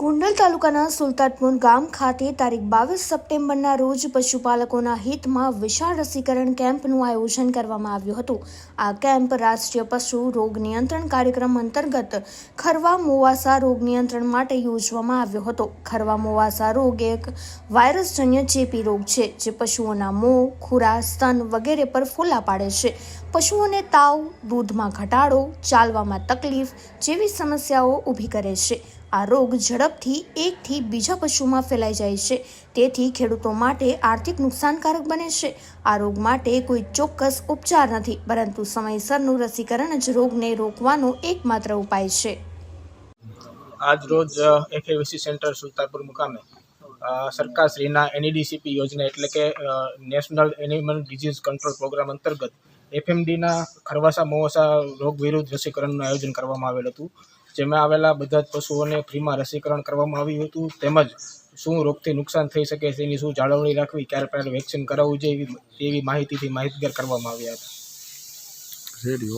ગોંડલ તાલુકાના સુલતાનપુર ગામ ખાતે તારીખ બાવીસ સપ્ટેમ્બરના રોજ પશુપાલકોના હિતમાં વિશાળ રસીકરણ કેમ્પનું આયોજન કરવામાં આવ્યું હતું. આ કેમ્પ રાષ્ટ્રીય પશુ રોગ નિયંત્રણ કાર્યક્રમ અંતર્ગત ખરવા મોવાસા રોગ નિયંત્રણ માટે યોજવામાં આવ્યો હતો. ખરવા મોવાસા રોગ એક વાયરસજન્ય ચેપી રોગ છે, જે પશુઓના મોં, ખુરા, સ્તન વગેરે પર ફોલ્લા પાડે છે. પશુઓને તાવ, દૂધમાં ઘટાડો, ચાલવામાં તકલીફ જેવી સમસ્યાઓ ઊભી કરે છે. આ રોગ ઝડપથી એકથી બીજા પશુમાં ફેલાઈ જાય છે. તેથી ખેડૂતો માટે આર્થિક નુકસાનકારક બને છે. આ રોગ માટે કોઈ ચોક્કસ ઉપચાર નથી, પરંતુ સમયસરનું રસીકરણ જ રોગને રોકવાનો એકમાત્ર ઉપાય છે. આજ રોજ એફએવીસી સેન્ટર સુલતાનપુર મુકામે સરકારશ્રીના એનઈડીસીપી યોજના એટલે કે national animal disease control programme અંતર્ગત એફએમડીના ખરવાસા, મોવાસા રોગ વિરુદ્ધ રસીકરણનું આયોજન કરવામાં આવેલ હતું. જેમાં આવેલા બધા જ પશુઓને ફ્રીમાં રસીકરણ કરવામાં આવ્યું હતું. તેમજ શું રોગથી નુકસાન થઈ શકે તેની શું જાળવણી રાખવી, ક્યારે પહેલાં વેક્સિન કરાવવું જોઈએ એવી- માહિતીથી માહિતગાર કરવામાં આવ્યા હતા. રેડિયો.